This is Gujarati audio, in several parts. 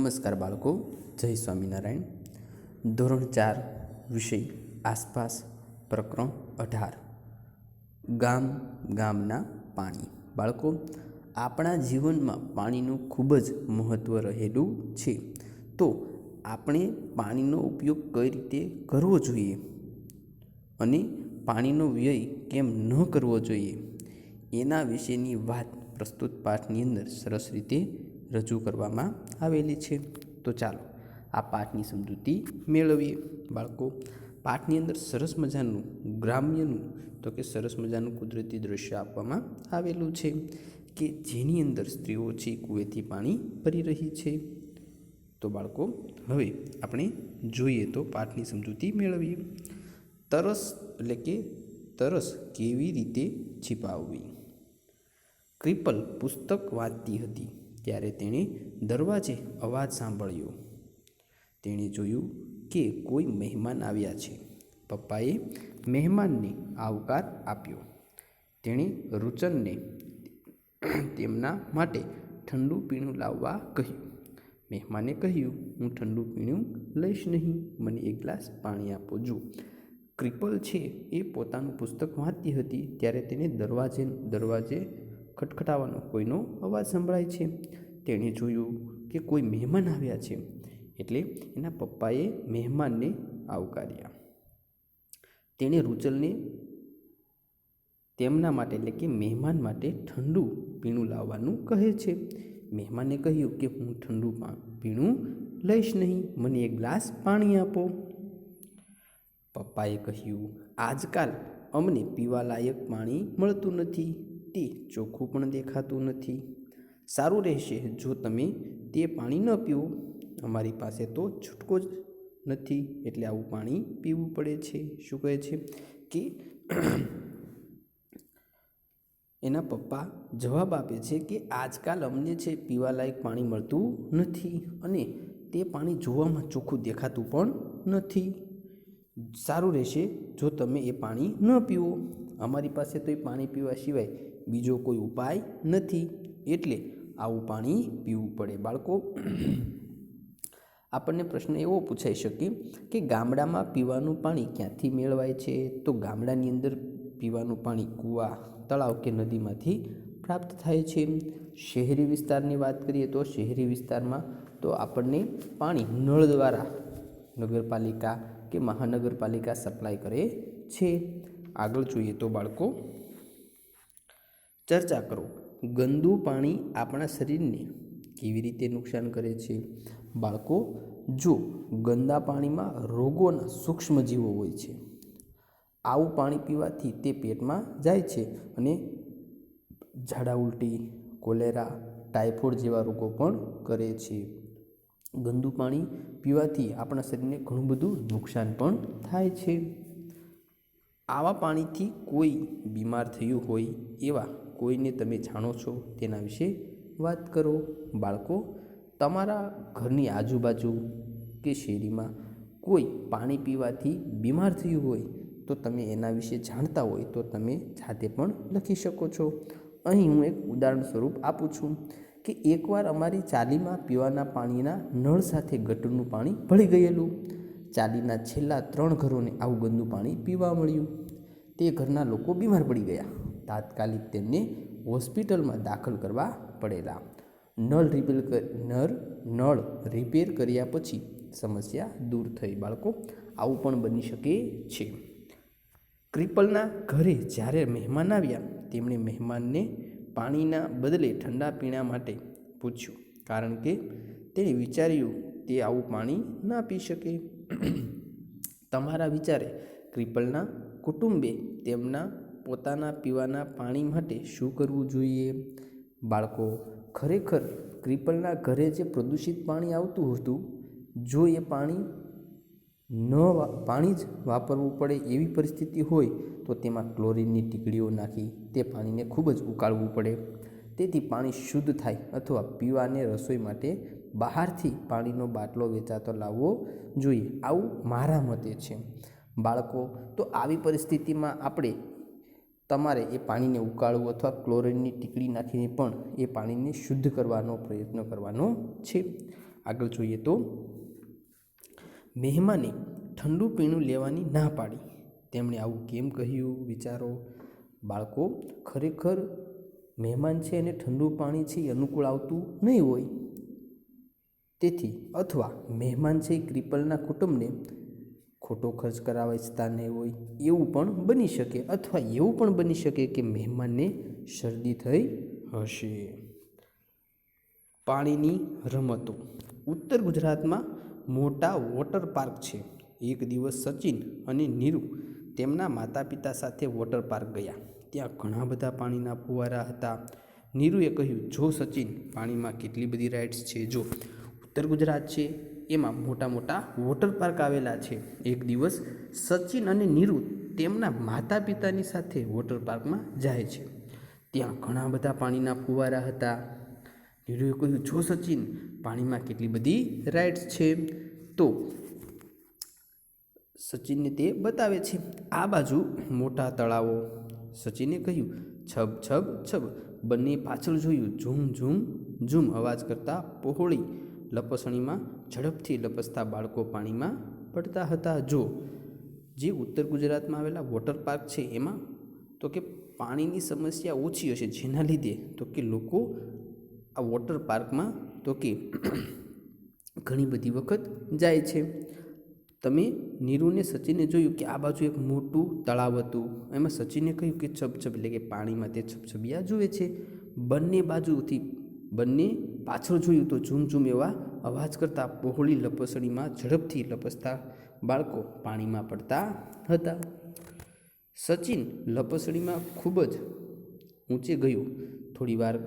નમસ્કાર બાળકો, જય સ્વામિનારાયણ. ધોરણ ચાર, વિષય આસપાસ, પ્રકરણ અઢાર. ગામ, ગામના પાણી. બાળકો, આપણા જીવનમાં પાણીનું ખૂબ જ મહત્ત્વ રહેલું છે. તો આપણે પાણીનો ઉપયોગ કઈ રીતે કરવો જોઈએ? અને પાણીનો વ્યય કેમ ન કરવો જોઈએ? એના વિશેની વાત પ્રસ્તુત પાઠની અંદર સરસ રીતે રજૂ કરવામાં આવેલી છે. તો ચાલો આ પાઠની સમજૂતી મેળવીએ. બાળકો, પાઠની અંદર સરસ મજાનું ગ્રામ્યનું, તો કે સરસ મજાનું કુદરતી દૃશ્ય આપવામાં આવેલું છે કે જેની અંદર સ્ત્રીઓ છે કુએથી પાણી ભરી રહી છે. તો બાળકો, હવે આપણે જોઈએ તો પાઠની સમજૂતી મેળવીએ. તરસ એટલે કે તરસ કેવી રીતે છીપાવવી? ક્રિપલ પુસ્તક વાંચતી હતી. ત્યારે તેણે દરવાજે અવાજ સાંભળ્યો. તેણે જોયું કે કોઈ મહેમાન આવ્યા છે. પપ્પાએ મહેમાનને આવકાર આપ્યો. તેણે રૂચનને તેમના માટે ઠંડુ પીણું લાવવા કહ્યું. મહેમાને કહ્યું, હું ઠંડુ પીણું લઈશ નહીં. મને એક ગ્લાસ પાણી આપો. જો ક્રિપલ છે એ પોતાનું પુસ્તક વાંચતી હતી ત્યારે તેને દરવાજે દરવાજે ખટખટાવાનો કોઈનો અવાજ સંભળાય છે. તેણે જોયું કે કોઈ મહેમાન આવ્યા છે. એટલે એના પપ્પાએ મહેમાનને આવકાર્યા. તેણે રૂચલને તેમના માટે એટલે કે મહેમાન માટે ઠંડુ પીણું લાવવાનું કહે છે. મહેમાને કહ્યું કે હું ઠંડુ પીણું લઈશ નહીં, મને એક ગ્લાસ પાણી આપો. પપ્પાએ કહ્યું, આજકાલ અમને પીવાલાયક પાણી મળતું નથી. તે ચોખ્ખું પણ દેખાતું નથી. સારું રહેશે જો તમે તે પાણી ન પીવો અમારી પાસે તો છૂટકો જ નથી એટલે આવું પાણી પીવું પડે છે. શું કહે છે કે એના પપ્પા જવાબ આપે છે કે આજકાલ અમને છે પીવાલાયક પાણી મળતું નથી અને તે પાણી જોવામાં ચોખ્ખું દેખાતું પણ નથી. સારું રહેશે જો તમે એ પાણી ન પીવો અમારી પાસે તો એ પાણી પીવા સિવાય બીજો કોઈ ઉપાય નથી. એટલે આવું પાણી પીવું પડે. બાળકો, આપણને પ્રશ્ન એવો પૂછાઈ શકે કે ગામડામાં પીવાનું પાણી ક્યાંથી મેળવાય છે? તો ગામડાની અંદર પીવાનું પાણી કૂવા, તળાવ કે નદીમાંથી પ્રાપ્ત થાય છે. શહેરી વિસ્તારની વાત કરીએ તો શહેરી વિસ્તારમાં તો આપણને પાણી નળ દ્વારા નગરપાલિકા કે મહાનગરપાલિકા સપ્લાય કરે છે. આગળ જોઈએ તો બાળકો ચર્ચા કરો. ગંદુ પાણી આપણા શરીરને કેવી રીતે નુકસાન કરે છે? બાળકો, જો ગંદા પાણીમાં રોગોના સૂક્ષ્મજીવો હોય છે, આવું પાણી પીવાથી તે પેટમાં જાય છે અને ઝાડા ઉલટી, કોલેરા ટાઇફોઇડ જેવા રોગો પણ કરે છે. ગંદુ પાણી પીવાથી આપણા શરીરને ઘણું બધું નુકસાન પણ થાય છે. આવા પાણીથી કોઈ બીમાર થયું હોય એવા કોઈને તમે જાણો છો તેના વિશે વાત કરો. બાળકો, તમારા ઘરની આજુબાજુ કે શેરીમાં કોઈ પાણી પીવાથી બીમાર થયું હોય તો તમે એના વિશે જાણતા હોય તો તમે જાતે પણ લખી શકો છો. અહીં હું એક ઉદાહરણ સ્વરૂપ આપું છું કે એકવાર અમારી ચાલીમાં પીવાના પાણીના નળ સાથે ગટરનું પાણી ભળી ગયેલું. ચાલીના છેલ્લા ત્રણ ઘરોને આવું ગંદુ પાણી પીવા મળ્યું. તે ઘરના લોકો બીમાર પડી ગયા. તાત્કાલિક તેમને હોસ્પિટલમાં દાખલ કરવા પડેલા. નળ રિપેર નળ નળ રિપેર કર્યા પછી સમસ્યા દૂર થઈ. બાળકો, આવું પણ બની શકે છે. ક્રિપલના ઘરે જ્યારે મહેમાન આવ્યા, તેમણે મહેમાનને પાણીના બદલે ઠંડા પીણા માટે પૂછ્યું, કારણ કે તેણે વિચાર્યું તે આવું પાણી ના પી શકે. તમારા વિચારે ક્રિપલના કુટુંબે તેમના પોતાના પીવાના પાણી માટે શું કરવું જોઈએ? બાળકો, ખરેખર ક્રિપલના ઘરે જે પ્રદૂષિત પાણી આવતું હતું, જો એ પાણી ન પાણી જ વાપરવું પડે એવી પરિસ્થિતિ હોય, તો તેમાં ક્લોરીનની ટીકડીઓ નાખી, તે પાણીને ખૂબ જ ઉકાળવું પડે. તેથી પાણી શુદ્ધ થાય અથવા પીવાને રસોઈ માટે બહારથી પાણીનો બાટલો વેચાતો લાવવો જોઈએ. આવું મારા મતે છે. બાળકો, તો આવી પરિસ્થિતિમાં આપણે તમારે એ પાણીને ઉકાળવું અથવા ક્લોરીનની ટીકડી નાખીને પણ એ પાણીને શુદ્ધ કરવાનો પ્રયત્ન કરવાનો છે. આગળ જોઈએ તો, મહેમાને ઠંડુ પીણું લેવાની ના પાડી. તેમણે આવું કેમ કહ્યું? વિચારો. બાળકો, ખરેખર મહેમાન છે અને ઠંડુ પાણી છે એ અનુકૂળ આવતું નહીં હોય. તેથી, અથવા મહેમાન છે ક્રિપલના કુટુંબને ખોટો ખર્ચ કરાવવા ઈચ્છતા હોય, એવું પણ બની શકે અથવા એવું પણ બની શકે કે મહેમાનને શરદી થઈ હશે. પાણીની રમતો. ઉત્તર ગુજરાતમાં મોટા વોટર પાર્ક છે. એક દિવસ સચિન અને નીરુ તેમના માતા પિતા સાથે વોટર પાર્ક ગયા. ત્યાં ઘણા બધા પાણીના ફુવારા હતા. નીરુએ કહ્યું, જો સચિન, પાણીમાં કેટલી બધી રાઇડ્સ છે, જો ઉત્તર ગુજરાત છે એમાં મોટા મોટા વોટર પાર્ક આવેલા છે. એક દિવસ સચિન અને નીરુ તેમના માતા પિતાની સાથે વોટર પાર્કમાં જાય છે. ત્યાં ઘણા બધા પાણીના ફુવારા હતા. નીરુએ કહ્યું, જો સચિન, પાણીમાં કેટલી બધી રાઇડ્સ છે? તો સચિનને તે બતાવે છે, આ બાજુ મોટા તળાવો. સચિને કહ્યું, છબ છબ છબ. બંને પાછળ જોયું ઝૂમ ઝૂમ ઝૂમ અવાજ કરતા પહોળી લપસણીમાં, ઝડપથી લપસતા બાળકો પાણીમાં પડતા હતા. જો જે ઉત્તર ગુજરાતમાં આવેલા વોટર પાર્ક છે એમાં, તો કે પાણીની સમસ્યા ઓછી હશે જેના લીધે, તો કે લોકો આ વોટર પાર્કમાં, તો કે ઘણી બધી વખત જાય છે. તમે નીરુને સચિને જોયું કે આ બાજુ એક મોટું તળાવ હતું. એમાં સચિને કહ્યું કે છબછબ એટલે કે પાણીમાં તે છબછબિયા જુએ છે. બંને બાજુથી બંને પાછળ જોયું તો ઝૂમ ઝૂમ એવા અવાજ કરતા પહોળી લપસણીમાં ઝડપથી લપસતા બાળકો પાણીમાં પડતા હતા. સચિન લપસણીમાં ખૂબ જ ઊંચે ગયો. થોડી વાર,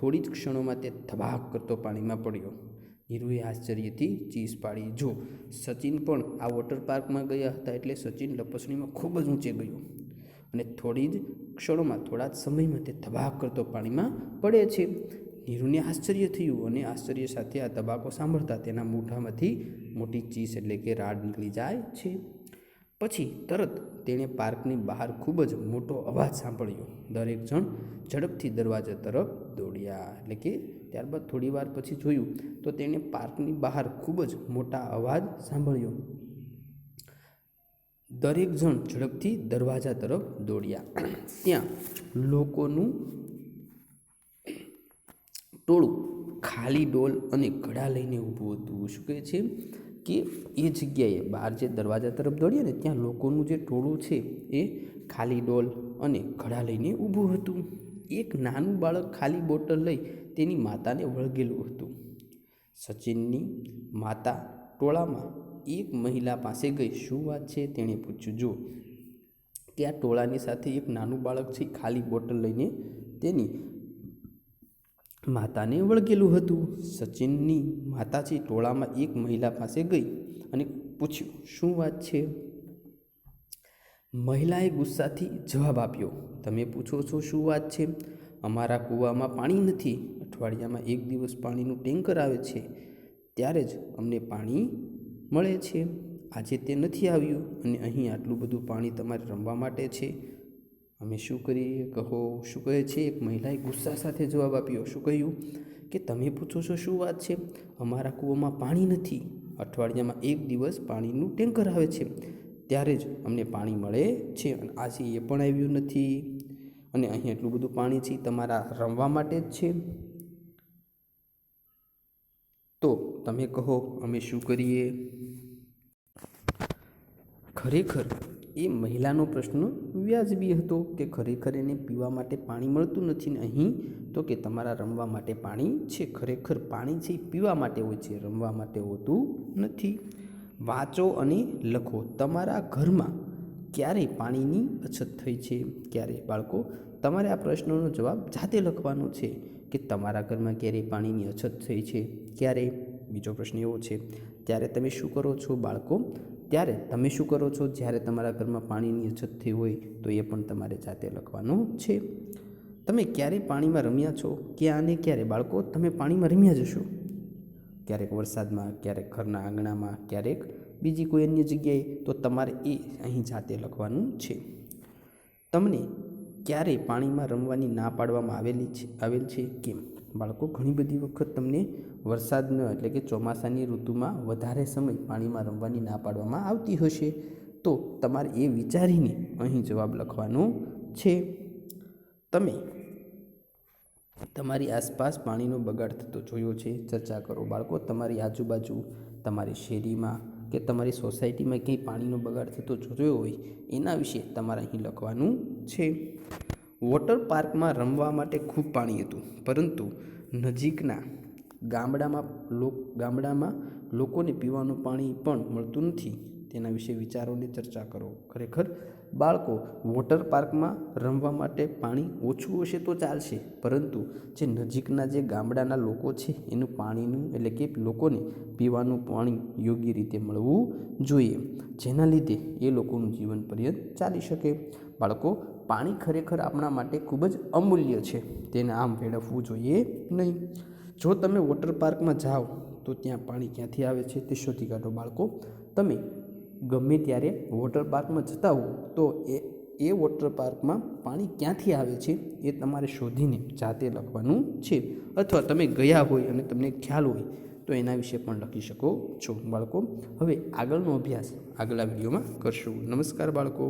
થોડી જ ક્ષણોમાં તે ધબાક કરતો પાણીમાં પડ્યો. નીરુએ આશ્ચર્યથી ચીસ પાડી. જો, સચિન પણ આ વોટર પાર્કમાં ગયા હતા એટલે સચિન લપસણીમાં ખૂબ જ ઊંચે ગયો. અને થોડી જ ક્ષણોમાં થોડા જ સમયમાં તે ધબાક કરતો પાણીમાં પડે છે. નીરુને આશ્ચર્ય થયું અને આશ્ચર્ય સાથે આ તબાકો સાંભળતા તેના મોઢામાંથી મોટી ચીસ એટલે કે રાડ નીકળી જાય છે. પછી તરત તેણે પાર્કની બહાર ખૂબ જ મોટો અવાજ સાંભળ્યો. દરેક જણ ઝડપથી દરવાજા તરફ દોડ્યા એટલે કે ત્યારબાદ થોડી વાર પછી જોયું તો તેણે પાર્કની બહાર ખૂબ જ મોટા અવાજ સાંભળ્યો. દરેક જણ ઝડપથી દરવાજા તરફ દોડ્યા. ત્યાં લોકોનું ટોળું ખાલી ડોલ અને ઘડા લઈને ઊભું હતું. શું કહે છે? કે એ જગ્યાએ બહાર જે દરવાજા તરફ દોડીએ ને, ત્યાં લોકોનું જે ટોળું છે એ ખાલી ડોલ અને ઘડા લઈને ઊભું હતું. એક નાનું બાળક ખાલી બોટલ લઈ તેની માતાને વળગેલું હતું. સચિનની માતા ટોળામાં એક મહિલા પાસે ગઈ. શું વાત છે? તેણે પૂછ્યું. જો ત્યાં ટોળાની સાથે એક નાનું બાળક છે ખાલી બોટલ લઈને તેની માતાને વળગેલું હતું. સચિનની માતાજી ટોળામાં એક મહિલા પાસે ગઈ અને પૂછ્યું, શું વાત છે? મહિલાએ ગુસ્સાથી જવાબ આપ્યો, તમે પૂછો છો શું વાત છે? અમારા કૂવામાં પાણી નથી. અઠવાડિયામાં એક દિવસ પાણીનું ટેન્કર આવે છે. ત્યારે જ અમને પાણી મળે છે. આજે તે નથી આવ્યું અને અહીં આટલું બધું પાણી તમારે રમવા માટે છે. અમે શું કરીએ? કહો, શું કહે છે? એક મહિલાએ ગુસ્સા સાથે જવાબ આપ્યો, શું કહ્યું? કે તમે પૂછો છો શું વાત છે? અમારા કૂવામાં પાણી નથી. અઠવાડિયામાં એક દિવસ પાણીનું ટેન્કર આવે છે. ત્યારે જ અમને પાણી મળે છે અને આજે એ પણ આવ્યું નથી. અને અહીં એટલું બધું પાણી છે, તમારા રમવા માટે જ છે. તો તમે કહો, અમે શું કરીએ? ખરેખર એ મહિલાનો પ્રશ્ન વ્યાજબી હતો કે ખરેખર એને પીવા માટે પાણી મળતું નથી ને અહીં તો કે તમારા રમવા માટે પાણી છે. ખરેખર પાણી છે પીવા માટે હોય છે, રમવા માટે હોતું નથી. વાંચો અને લખો. તમારા ઘરમાં ક્યારે પાણીની અછત થઈ છે? ક્યારે બાળકો, તમારે આ પ્રશ્નનો જવાબ જાતે લખવાનો છે કે તમારા ઘરમાં ક્યારે પાણીની અછત થઈ છે? ક્યારે બીજો પ્રશ્ન એવો છે. ત્યારે તમે શું કરો છો બાળકો? ત્યારે તમે શું કરો છો? જ્યારે તમારા ઘરમાં પાણીની અછત થઈ હોય તો એ પણ તમારે જાતે લખવાનું છે. તમે ક્યારે પાણીમાં રમ્યા છો? ક્યાં અને ક્યારે? બાળકો, તમે પાણીમાં રમ્યા જશો ક્યારેક વરસાદમાં, ક્યારેક ઘરના આંગણામાં, ક્યારેક બીજી કોઈ અન્ય જગ્યાએ, તો તમારે એ અહીં જાતે લખવાનું છે. તમને ક્યારે પાણીમાં રમવાની ના પાડવામાં આવેલી છે, આવેલ છે? કેમ? બાળકો, ઘણી બધી વખત તમને વરસાદનો એટલે કે ચોમાસાની ઋતુમાં વધારે સમય પાણીમાં રમવાની ના પાડવામાં આવતી હશે. તો તમારે એ વિચારીને અહીં જવાબ લખવાનો છે. તમે તમારી આસપાસ પાણીનો બગાડ થતો જોયો છે? ચર્ચા કરો બાળકો, તમારી આજુબાજુ, તમારી શેરીમાં કે તમારી સોસાયટીમાં ક્યાંય પાણીનો બગાડ થતો જોયો હોય, એના વિશે તમારે અહીં લખવાનું છે. વોટર પાર્કમાં રમવા માટે ખૂબ પાણી હતું, પરંતુ નજીકના ગામડામાં લોક, ગામડામાં લોકોને પીવાનું પાણી પણ મળતું નથી. તેના વિશે વિચારોની ચર્ચા કરો. ખરેખર, બાળકો વોટર પાર્કમાં રમવા માટે પાણી ઓછું હશે તો ચાલશે, પરંતુ જે નજીકના જે ગામડાના લોકો છે, એનું પાણીનું એટલે કે લોકોને પીવાનું પાણી યોગ્ય રીતે મળવું જોઈએ, જેના લીધે એ લોકોનું જીવન પર્યંત ચાલી શકે. બાળકો, પાણી ખરેખર આપણા માટે ખૂબ જ અમૂલ્ય છે. તેને આમ વેડફવું જોઈએ નહીં. જો તમે વોટર પાર્કમાં જાઓ, તો ત્યાં પાણી ક્યાંથી આવે છે તે શોધી કાઢો બાળકો. તમે ગમે ત્યારે વોટર પાર્કમાં જતા હો તો એ એ વોટર પાર્કમાં પાણી ક્યાંથી આવે છે એ તમારે શોધીને જાતે લખવાનું છે. અથવા તમે ગયા હોય અને તમને ખ્યાલ હોય, તો એના વિશે પણ લખી શકો છો બાળકો. હવે આગળનો અભ્યાસ આગલા વિડીયોમાં કરશું. નમસ્કાર બાળકો.